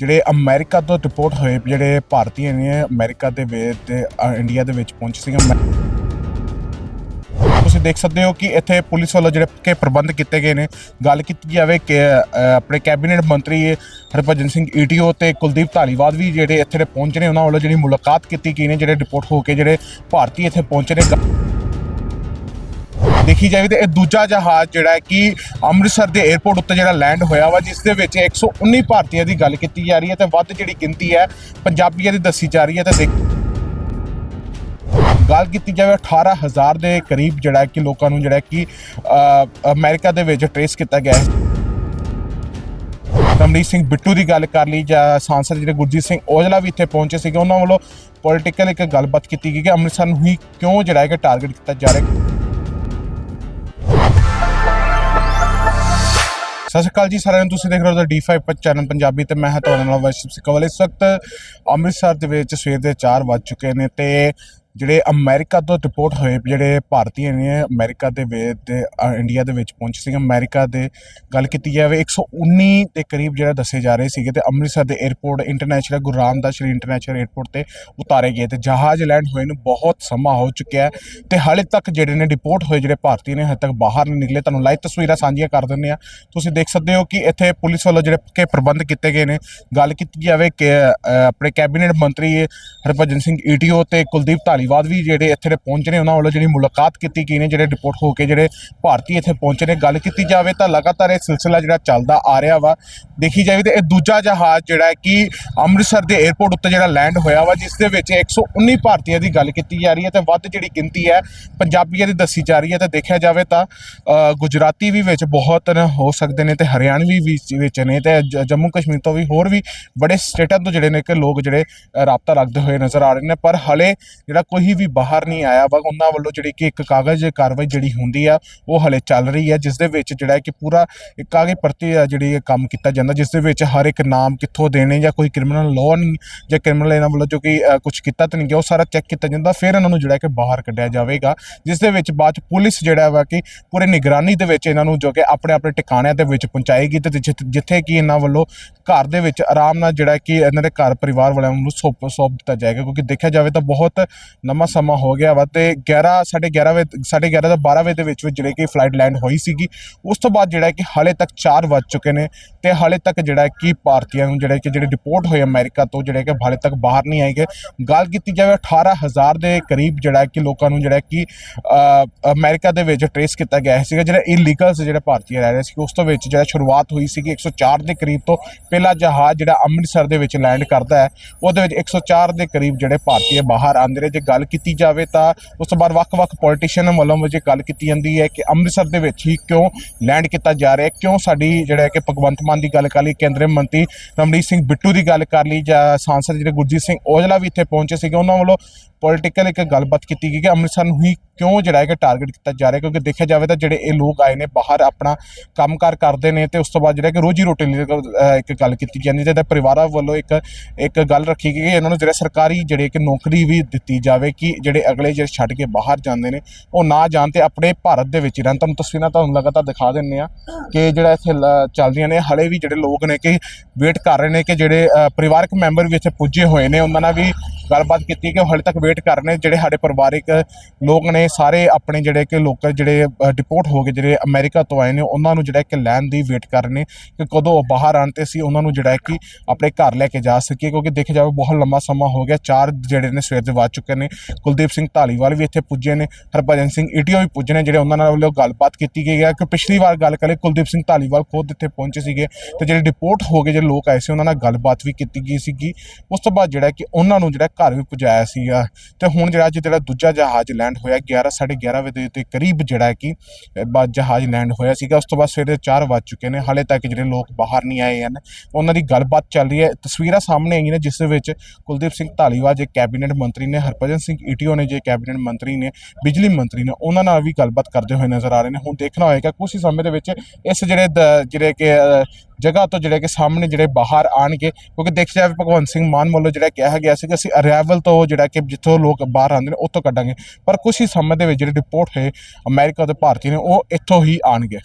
ਜਿਹੜੇ ਅਮਰੀਕਾ ਤੋਂ ਡਿਪੋਰਟ ਹੋਏ ਜਿਹੜੇ ਭਾਰਤੀ ਨੇ ਅਮਰੀਕਾ ਦੇ ਵਿੱਚ ਇੰਡੀਆ ਦੇ ਵਿੱਚ ਪਹੁੰਚੇ ਸੀਗੇ। ਤੁਸੀਂ ਦੇਖ ਸਕਦੇ ਹੋ ਕਿ ਇੱਥੇ ਪੁਲਿਸ ਵੱਲੋਂ ਜਿਹੜੇ ਕਿ ਪ੍ਰਬੰਧ ਕੀਤੇ ਗਏ ਨੇ। ਗੱਲ ਕੀਤੀ ਜਾਵੇ ਕਿ ਆਪਣੇ ਕੈਬਨਿਟ ਮੰਤਰੀ ਹਰਭਜਨ ਸਿੰਘ ਈਟੀਓ ਤੇ ਕੁਲਦੀਪ ਧਾਲੀਵਾਲ ਵੀ ਜਿਹੜੇ ਇੱਥੇ ਪਹੁੰਚੇ ਨੇ, ਉਹਨਾਂ ਵੱਲੋਂ ਜਿਹੜੀ ਮੁਲਾਕਾਤ ਕੀਤੀ ਗਈ ਨੇ, ਜਿਹੜੇ ਡਿਪੋਰਟ ਹੋ ਕੇ ਜਿਹੜੇ ਭਾਰਤੀ ਇੱਥੇ ਪਹੁੰਚੇ ਨੇ। ਦੇਖੀ ਜਾਵੇ ਤੇ ਇਹ ਦੂਜਾ ਜਹਾਜ਼ ਜਿਹੜਾ ਹੈ ਕਿ ਅੰਮ੍ਰਿਤਸਰ ਦੇ 에ਅਰਪੋਰਟ ਉੱਤੇ ਜਿਹੜਾ ਲੈਂਡ ਹੋਇਆ ਵਾ ਜਿਸ ਦੇ ਵਿੱਚ 119 ਭਾਰਤੀਆਂ ਦੀ ਗੱਲ ਕੀਤੀ ਜਾ ਰਹੀ ਹੈ ਤੇ ਵੱਧ ਜਿਹੜੀ ਗਿਣਤੀ ਹੈ ਪੰਜਾਬੀਆਂ ਦੀ ਦੱਸੀ ਜਾ ਰਹੀ ਹੈ ਤੇ ਦੇਖ ਗੱਲ ਕੀਤੀ ਜਾਵੇ 18000 ਦੇ ਕਰੀਬ ਜਿਹੜਾ ਕਿ ਲੋਕਾਂ ਨੂੰ ਜਿਹੜਾ ਕਿ ਅ, ਅਮਰੀਕਾ ਦੇ ਵਿੱਚ ਟ੍ਰੇਸ ਕੀਤਾ ਗਿਆ ਹੈ। ਰਮਨੀਤ ਸਿੰਘ ਬਿੱਟੂ ਦੀ ਗੱਲ ਕਰ ਲਈ ਜਾਂ ਸਾਂਸਦ ਜਿਹੜੇ ਗੁਰਜੀਤ ਸਿੰਘ ਔਜਲਾ ਵੀ ਇੱਥੇ ਪਹੁੰਚੇ ਸੀਗੇ ਉਹਨਾਂ ਵੱਲੋਂ ਪੋਲੀਟੀਕਲ ਇੱਕ ਗੱਲਬਾਤ ਕੀਤੀ ਗਈ ਕਿ ਅੰਮ੍ਰਿਤਸਰ ਨੂੰ ਹੀ ਕਿਉਂ ਜਿਹੜਾ ਹੈ ਕਿ ਟਾਰਗੇਟ ਕੀਤਾ ਜਾ ਰਿਹਾ ਹੈ। ਸਤਿ ਸ਼੍ਰੀ ਅਕਾਲ ਜੀ, ਸਾਰਿਆਂ ਨੂੰ ਤੁਸੀਂ ਦੇਖ ਰਹੇ ਹੋ D5 ਚੈਨਲ ਪੰਜਾਬੀ ਤੇ ਮੈਂ ਹਾਂ ਤੁਹਾਡੇ ਨਾਲ ਵੈਸ਼ਵ ਸਿੰਘ ਇਸ ਵਕਤ ਅੰਮ੍ਰਿਤਸਰ ਦੇ ਵਿੱਚ ਸਵੇਰ ਦੇ 4 ਵੱਜ ਚੁੱਕੇ ਨੇ ਤੇ ਜਿਹੜੇ ਅਮਰੀਕਾ ਤੋਂ ਰਿਪੋਰਟ ਹੋਏ ਜਿਹੜੇ ਭਾਰਤੀ ਨੇ ਅਮਰੀਕਾ ਦੇ ਵਿੱਚ ਇੰਡੀਆ ਦੇ ਵਿੱਚ ਪਹੁੰਚੇ ਸੀ ਅਮਰੀਕਾ ਦੇ ਗੱਲ ਕੀਤੀ ਜਾਵੇ 119 ਦੇ ਕਰੀਬ ਜਿਹੜਾ ਦੱਸੇ ਜਾ ਰਹੇ ਸੀਗੇ ਤੇ ਅੰਮ੍ਰਿਤਸਰ ਦੇ airport international Guru Ramdas Shri international airport ਤੇ ਉਤਾਰੇ ਗਏ ਤੇ ਜਹਾਜ਼ ਲੈਂਡ ਹੋਏ ਨੂੰ ਬਹੁਤ ਸਮਾਂ ਹੋ ਚੁੱਕਿਆ ਹੈ ਤੇ ਹਾਲੇ ਤੱਕ ਜਿਹੜੇ ਨੇ ਡਿਪੋਰਟ ਹੋਏ ਜਿਹੜੇ ਭਾਰਤੀ ਨੇ, ਹਜੇ ਤੱਕ ਬਾਹਰ ਨਹੀਂ ਨਿਕਲੇ। ਤੁਹਾਨੂੰ ਲਾਈਵ ਤਸਵੀਰਾਂ ਸਾਂਝੀਆਂ ਕਰ ਦਿੰਦੇ ਆ ਤੁਸੀਂ ਦੇਖ ਸਕਦੇ ਹੋ ਕਿ ਇੱਥੇ ਪੁਲਿਸ ਵੱਲੋਂ ਜਿਹੜੇ ਕਿ ਪ੍ਰਬੰਧ ਕੀਤੇ ਗਏ ਨੇ। ਗੱਲ ਕੀਤੀ ਜਾਵੇ ਕਿ ਆਪਣੇ ਕੈਬਨਿਟ ਮੰਤਰੀ ਹਰਭਜਨ ਸਿੰਘ ਈਟੀਓ ਤੇ ਕੁਲਦੀਪ ਧਾਲੀਵਾਲ ਵੀ ਜਿਹੜੇ ਇੱਥੇ ਦੇ ਪਹੁੰਚੇ ਨੇ, ਉਹਨਾਂ ਵੱਲੋਂ ਜਿਹੜੀ ਮੁਲਾਕਾਤ ਕੀਤੀ ਗਈ ਨੇ, ਜਿਹੜੇ ਰਿਪੋਰਟ ਹੋ ਕੇ ਜਿਹੜੇ ਭਾਰਤੀ ਇੱਥੇ ਪਹੁੰਚੇ ਨੇ, ਗੱਲ ਕੀਤੀ ਜਾਵੇ ਤਾਂ ਲਗਾਤਾਰ ਇਹ ਸਿਲਸਿਲਾ ਜਿਹੜਾ ਚੱਲਦਾ ਆ ਰਿਹਾ ਵਾ। ਦੇਖੀ ਜਾਵੇ ਤੇ ਇਹ ਦੂਜਾ ਜਹਾਜ਼ ਜਿਹੜਾ ਹੈ ਕਿ ਅੰਮ੍ਰਿਤਸਰ ਦੇ 에ਅਰਪੋਰਟ ਉੱਤੇ ਜਿਹੜਾ ਲੈਂਡ ਹੋਇਆ ਵਾ, ਜਿਸ ਦੇ ਵਿੱਚ 119 ਭਾਰਤੀਆਂ ਦੀ ਗੱਲ ਕੀਤੀ ਜਾ ਰਹੀ ਹੈ ਤੇ ਵੱਧ ਜਿਹੜੀ ਗਿਣਤੀ ਹੈ ਪੰਜਾਬੀਆਂ ਦੀ ਦੱਸੀ ਜਾ ਰਹੀ ਹੈ ਤੇ ਦੇਖਿਆ ਜਾਵੇ ਤਾਂ ਗੁਜਰਾਤੀ ਵੀ ਵਿੱਚ ਬਹੁਤ ਹੋ ਸਕਦੇ ਨੇ ਤੇ ਹਰਿਆਣਵੀ ਵੀ ਵਿੱਚ ਨੇ ਤੇ ਜੰਮੂ ਕਸ਼ਮੀਰ ਤੋਂ ਵੀ ਹੋਰ ਵੀ ਬੜੇ ਸਟੇਟਾਂ ਤੋਂ ਜਿਹੜੇ ਨੇ ਕਿ ਲੋਕ ਜਿਹੜੇ ਰਾਬਤਾ ਰੱਖਦੇ ਹੋਏ ਨਜ਼ਰ ਆ ਰਹੇ ਨੇ, ਪਰ ਹਲੇ ਜਿਹੜਾ ਕੋਈ ਵੀ ਬਾਹਰ ਨਹੀਂ ਆਇਆ ਵਾ, ਉਹਨਾਂ ਵੱਲੋਂ ਜਿਹੜੀ ਕਿ ਇੱਕ ਕਾਗਜ਼ ਕਾਰਵਾਈ ਜਿਹੜੀ ਹੁੰਦੀ ਆ, ਉਹ ਹਲੇ ਚੱਲ ਰਹੀ ਹੈ ਜਿਸ ਦੇ ਵਿੱਚ ਜਿਹੜਾ ਕਿ ਪੂਰਾ ਇੱਕ ਕਾਗਜ਼ ਪ੍ਰਤੀ ਜਿਹੜੀ ਕੰਮ ਕੀਤਾ ਜਾਂਦਾ ਜਿਸ ਦੇ ਵਿੱਚ ਹਰ ਇੱਕ ਨਾਮ ਕਿੱਥੋਂ ਦੇਣੇ ਜਾਂ ਕੋਈ ਕ੍ਰਿਮੀਨਲ ਲਾਅ ਨਹੀਂ, ਜਾਂ ਕ੍ਰਿਮੀਨਲ ਇਹਨਾਂ ਵੱਲੋਂ ਜੋ ਕਿ ਕੁਝ ਕੀਤਾ ਤਾਂ ਨਹੀਂ ਗਿਆ, ਉਹ ਸਾਰਾ ਚੈੱਕ ਕੀਤਾ ਜਾਂਦਾ, ਫਿਰ ਇਹਨਾਂ ਨੂੰ ਜਿਹੜਾ ਕਿ ਬਾਹਰ ਕੱਢਿਆ ਜਾਵੇਗਾ ਜਿਸ ਦੇ ਵਿੱਚ ਬਾਅਦ ਚ ਪੁਲਿਸ ਜਿਹੜਾ ਵਾ ਕਿ ਪੂਰੇ ਨਿਗਰਾਨੀ ਦੇ ਵਿੱਚ ਇਹਨਾਂ ਨੂੰ ਜੋ ਕਿ ਆਪਣੇ ਆਪਣੇ ਟਿਕਾਣਿਆਂ ਦੇ ਵਿੱਚ ਪਹੁੰਚਾਏਗੀ ਤੇ ਜਿੱਥੇ- ਜਿੱਥੇ ਕਿ ਇਹਨਾਂ ਵੱਲੋਂ ਘਰ ਦੇ ਵਿੱਚ ਆਰਾਮ ਨਾਲ ਜਿਹੜਾ ਕਿ ਇਹਨਾਂ ਦੇ ਘਰ ਪਰਿਵਾਰ ਵਾਲਿਆਂ ਨੂੰ ਸੌਂਪ ਸੌਂਪ ਦਿੱਤਾ ਜਾਏਗਾ, ਕਿਉਂਕਿ ਦੇਖਿਆ ਜਾਵੇ ਤਾਂ ਬਹੁਤ ਲੰਮਾ ਸਮਾਂ ਹੋ ਗਿਆ ਵਾ ਤੇ 11 11:30 ਵਜੇ 11:30 ਤੋਂ 12 ਵਜੇ ਦੇ ਵਿੱਚ ਵਿੱਚ ਜਿਹੜੇ ਕਿ ਫਲਾਈਟ ਲੈਂਡ ਹੋਈ ਸੀਗੀ। ਉਸ ਤੋਂ ਬਾਅਦ ਜਿਹੜਾ ਕਿ ਹਾਲੇ ਤੱਕ 4 ਵੱਜ ਚੁੱਕੇ ਨੇ ਤੇ ਹਾਲੇ ਤੱਕ ਜਿਹੜਾ ਕਿ ਭਾਰਤੀਆਂ ਨੂੰ ਜਿਹੜੇ ਕਿ ਜਿਹੜੇ ਰਿਪੋਰਟ ਹੋਏ ਅਮਰੀਕਾ ਤੋਂ ਜਿਹੜੇ ਕਿ ਹਾਲੇ ਤੱਕ ਬਾਹਰ ਨਹੀਂ ਆਏ ਗਏ। ਗੱਲ ਕੀਤੀ ਜਾਵੇ 18000 ਦੇ ਕਰੀਬ ਜਿਹੜਾ ਕਿ ਲੋਕਾਂ ਨੂੰ ਜਿਹੜਾ ਕਿ ਅ, ਅਮਰੀਕਾ ਦੇ ਵਿੱਚ ਟ੍ਰੇਸ ਕੀਤਾ ਗਿਆ ਸੀਗਾ ਜਿਹੜੇ ਇਲੀਗਲਸ ਜਿਹੜੇ ਭਾਰਤੀ ਰਹਿ ਰਹੇ ਸੀ ਉਸ ਤੋਂ ਵਿੱਚ ਜਿਹੜਾ ਸ਼ੁਰੂਆਤ ਹੋਈ ਸੀਗੀ 104 ਦੇ ਕਰੀਬ ਤੋਂ ਪਹਿਲਾ ਜਹਾਜ਼ ਜਿਹੜਾ ਅੰਮ੍ਰਿਤਸਰ ਦੇ ਵਿੱਚ ਲੈਂਡ ਕਰਦਾ ਹੈ ਉਹਦੇ ਵਿੱਚ 104 ਦੇ ਕਰੀਬ ਜਿਹੜੇ ਭਾਰਤੀ ਬਾਹਰ ਆਉਂਦੇ ਨੇ ਜੇ ਗੱਲ ਕੀਤੀ ਜਾਵੇ ਤਾਂ ਉਸ ਤੋਂ ਬਾਅਦ ਵੱਖ-ਵੱਖ ਪੋਲੀਟੀਸ਼ੀਅਨ ਵੱਲੋਂ ਜੇ ਗੱਲ ਕੀਤੀ ਜਾਂਦੀ ਹੈ ਕਿ ਅੰਮ੍ਰਿਤਸਰ ਦੇ ਵਿੱਚ ਹੀ ਕਿਉਂ ਲੈਂਡ ਕੀਤਾ ਜਾ ਰਿਹਾ ਕਿਉਂ ਸਾਡੀ ਜਿਹੜਾ ਹੈ ਕਿ ਭਗਵੰਤ ਮਾਨ ਦੀ ਗੱਲ ਕਰ ਲਈ, ਕੇਂਦਰੀ ਮੰਤਰੀ ਰਮਨੀਤ ਸਿੰਘ ਬਿੱਟੂ ਦੀ ਗੱਲ ਕਰ ਲਈ ਜਾਂ ਸਾਂਸਦ ਜਿਹੜੇ ਗੁਰਜੀਤ ਸਿੰਘ ਔਜਲਾ ਵੀ ਇੱਥੇ ਪਹੁੰਚੇ ਸੀਗੇ, ਉਹਨਾਂ ਵੱਲੋਂ ਪੋਲੀਟੀਕਲ ਇੱਕ ਗੱਲਬਾਤ ਕੀਤੀ ਗਈ ਕਿ ਅੰਮ੍ਰਿਤਸਰ ਨੂੰ ਹੀ ਕਿਉਂ ਜਿਹੜਾ ਹੈ ਕਿ ਟਾਰਗੇਟ ਕੀਤਾ ਜਾ ਰਿਹਾ, ਕਿਉਂਕਿ ਦੇਖਿਆ ਜਾਵੇ ਤਾਂ ਜਿਹੜੇ ਇਹ ਲੋਕ ਆਏ ਨੇ, ਬਾਹਰ ਆਪਣਾ ਕੰਮਕਾਰ ਕਰਦੇ ਨੇ ਤੇ ਉਸ ਤੋਂ ਬਾਅਦ ਜਿਹੜਾ ਕਿ ਰੋਜੀ ਰੋਟੀ ਲਈ ਇੱਕ ਗੱਲ ਕੀਤੀ ਜਾਂਦੀ ਤੇ ਇਹਦੇ ਪਰਿਵਾਰਾਂ ਵੱਲੋਂ ਇੱਕ ਇੱਕ ਗੱਲ ਰੱਖੀ ਗਈ ਕਿ ਇਹਨਾਂ ਨੂੰ ਜਿਹੜਾ ਸਰਕਾਰੀ ਜਿਹੜੇ ਕਿ ਨੌਕਰੀ ਵੀ ਦਿੱਤੀ ਜਾਵੇ ਕਿ ਜਿਹੜੇ ਅਗਲੇ ਜਿਹੜੇ ਛੱਡ ਕੇ ਬਾਹਰ ਜਾਂਦੇ ਨੇ, ਉਹ ਨਾ ਜਾਣ ਤੇ ਆਪਣੇ ਭਾਰਤ ਦੇ ਵਿੱਚ ਰਹਿਣ। ਤੁਹਾਨੂੰ ਤਸਵੀਰਾਂ ਤੁਹਾਨੂੰ ਲਗਾਤਾਰ ਦਿਖਾ ਦਿੰਨੇ ਆ ਕਿ ਜਿਹੜਾ ਇੱਥੇ ਲ- ਚੱਲਦੀਆਂ ਨੇ, ਹਲੇ ਵੀ ਜਿਹੜੇ ਲੋਕ ਨੇ ਕਿ ਵੇਟ ਕਰ ਰਹੇ ਨੇ ਕਿ ਜਿਹੜੇ ਪਰਿਵਾਰਕ ਮੈਂਬਰ ਵੀ ਇੱਥੇ ਪੁੱਜੇ ਹੋਏ ਨੇ, ਉਹਨਾਂ ਨਾਲ ਵੀ ਗੱਲਬਾਤ ਕੀਤੀ ਕਿ ਉਹ ਹਲੇ ਤੱਕ ਵੇਟ ਕਰ ਰਹੇ ਨੇ। ਜਿਹੜੇ ਸਾਡੇ ਪਰਿਵਾਰਿਕ ਲੋਕ ਨੇ, ਸਾਰੇ ਆਪਣੇ ਜਿਹੜੇ ਕਿ ਲੋਕਲ ਜਿਹੜੇ ਡਿਪੋਰਟ ਹੋ ਗਏ ਜਿਹੜੇ ਅਮਰੀਕਾ ਤੋਂ ਆਏ ਨੇ, ਉਹਨਾਂ ਨੂੰ ਜਿਹੜਾ ਕਿ ਲੈਣ ਦੀ ਵੇਟ ਕਰ ਰਹੇ ਨੇ ਕਿ ਕਦੋਂ ਉਹ ਬਾਹਰ ਆਉਣ ਤੇ ਅਸੀਂ ਉਹਨਾਂ ਨੂੰ ਜਿਹੜਾ ਕਿ ਆਪਣੇ ਘਰ ਲੈ ਕੇ ਜਾ ਸਕੀਏ। ਕਿਉਂਕਿ ਦੇਖਿਆ ਜਾਵੇ, ਬਹੁਤ ਲੰਮਾ ਸਮਾਂ ਹੋ ਗਿਆ। ਚਾਰ ਜਿਹੜੇ ਨੇ ਸਵੇਰ ਦੇ ਵੱਜ ਚੁੱਕੇ ਨੇ। ਕੁਲਦੀਪ ਸਿੰਘ ਢਾਲੀਵਾਲ ਵੀ ਇੱਥੇ ਪੁੱਜੇ ਨੇ। ਹਰਭਜਨ ਸਿੰਘ ਈਟੀਓ ਵੀ ਪੁੱਜੇ ਨੇ, ਜਿਹੜੇ ਉਹਨਾਂ ਨਾਲ ਵੱਲੋਂ ਗੱਲਬਾਤ ਕੀਤੀ ਗਈ ਹੈ। ਕਿ ਪਿਛਲੀ ਵਾਰ ਗੱਲ ਕਰੇ ਕੁਲਦੀਪ ਸਿੰਘ ਢਾਲੀਵਾਲ ਖੁਦ ਇੱਥੇ ਪਹੁੰਚੇ ਸੀਗੇ ਤੇ ਜਿਹੜੇ ਡਿਪੋਰਟ ਹੋ ਗਏ ਜਿਹੜੇ ਲੋਕ ਆਏ ਸੀ, ਉਹਨਾਂ ਨਾਲ ਗੱਲਬਾਤ ਵੀ ਕੀਤੀ ਗਈ ਸੀਗੀ। ਉਸ ਤੋਂ ਬਾਅਦ ਜਿਹੜਾ ਕਿ ਉਹਨਾਂ ਨੂੰ ਜਿਹੜਾ ਘਰ ਵੀ ਪਹੁੰਚਾਇਆ ਸੀਗਾ। ਤੇ ਹੁਣ ਜਿਹੜਾ ਅੱਜ ਜਿਹੜਾ ਦੂਜਾ ਜਹਾਜ਼ ਲੈਂਡ ਹੋਇਆ 11 11:30 ਵਜੇ ਦੇ ਕਰੀਬ ਜਿਹੜਾ ਕਿ ਅ, ਜਹਾਜ਼ ਲੈਂਡ ਹੋਇਆ ਸੀਗਾ। ਉਸ ਤੋਂ ਬਾਅਦ ਸਵੇਰੇ 4 ਵੱਜ ਚੁੱਕੇ ਨੇ। ਹਾਲੇ ਤੱਕ ਜਿਹੜੇ ਲੋਕ ਬਾਹਰ ਨਹੀਂ ਆਏ ਹਨ। ਉਹਨਾਂ ਦੀ ਗੱਲਬਾਤ ਚੱਲ ਰਹੀ ਹੈ। ਤਸਵੀਰਾਂ ਸਾਹਮਣੇ ਆਈਆਂ ਨੇ ਜਿਸ ਦੇ ਵਿੱਚ ਕੁਲਦੀਪ ਸਿੰਘ ਧਾਲੀਵਾਲ ਜੇ ਕੈਬਨਿਟ ਮੰਤਰੀ ਨੇ ਹਰਭਜਨ ਸਿੰਘ ਈਟੀਓ ਨੇ ਜੇ ਕੈਬਨਿਟ ਮੰਤਰੀ ਨੇ ਬਿਜਲੀ ਮੰਤਰੀ ਨੇ ਉਹਨਾਂ ਨਾਲ ਵੀ ਗੱਲਬਾਤ ਕਰਦੇ ਹੋਏ ਨਜ਼ਰ ਆ ਰਹੇ ਨੇ। ਹੁਣ ਦੇਖਣਾ ਹੋਏਗਾ ਕੁਝ ਹੀ ਸਮੇਂ ਦੇ ਵਿੱਚ ਇਸ ਜਿਹੜੇ ਜਿਹੜੇ ਕਿ ਜਗ੍ਹਾ ਤੋਂ ਜਿਹੜੇ ਕਿ ਸਾਹਮਣੇ ਜਿਹੜੇ ਬਾਹਰ ਆਣਗੇ ਕਿਉਂਕਿ ਦੇਖਿਆ ਜਾਵੇ ਭਗਵੰਤ ਸਿੰਘ ਮਾਨ ਵੱਲੋਂ ਜਿਹੜਾ ਕਿਹਾ ਗਿਆ ਸੀ ਕਿ ਅਸੀਂ ਅਰਾਈਵਲ ਤੋਂ ਜਿਹੜਾ ਕਿ ਜਿੱਥੋਂ ਲੋਕ ਬਾਹਰ ਆਉਂਦੇ ਨੇ ਉੱਥੋਂ ਕੱਢਾਂਗੇ। ਪਰ ਕੁਝ ਹੀ ਸਮੇਂ ਦੇ ਵਿੱਚ ਜਿਹੜੇ ਰਿਪੋਰਟ ਹੋਏ ਅਮਰੀਕਾ ਦੇ ਭਾਰਤੀ ਨੇ ਉਹ ਇੱਥੋਂ ਹੀ ਆਣਗੇ।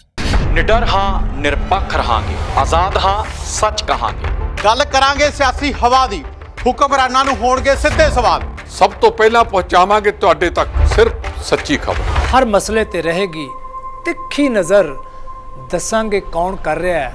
ਨਿਡਰ ਹਾਂ ਨਿਰਪੱਖ ਰਹਾਂਗੇ। ਆਜ਼ਾਦ ਹਾਂ ਸੱਚ ਕਹਾਂਗੇ। ਗੱਲ ਕਰਾਂਗੇ ਸਿਆਸੀ ਹਵਾ ਦੀ। ਹੁਕਮਰਾਨਾਂ ਨੂੰ ਹੋਣਗੇ ਸਿੱਧੇ ਸਵਾਲ। ਸਭ ਤੋਂ ਪਹਿਲਾਂ ਪਹੁੰਚਾਵਾਂਗੇ ਤੁਹਾਡੇ ਤੱਕ ਸਿਰਫ ਸੱਚੀ ਖਬਰ। ਹਰ ਮਸਲੇ ਤੇ ਰਹੇਗੀ ਤਿੱਖੀ ਨਜ਼ਰ। ਦੱਸਾਂਗੇ ਕੌਣ ਕਰ ਰਿਹਾ ਹੈ।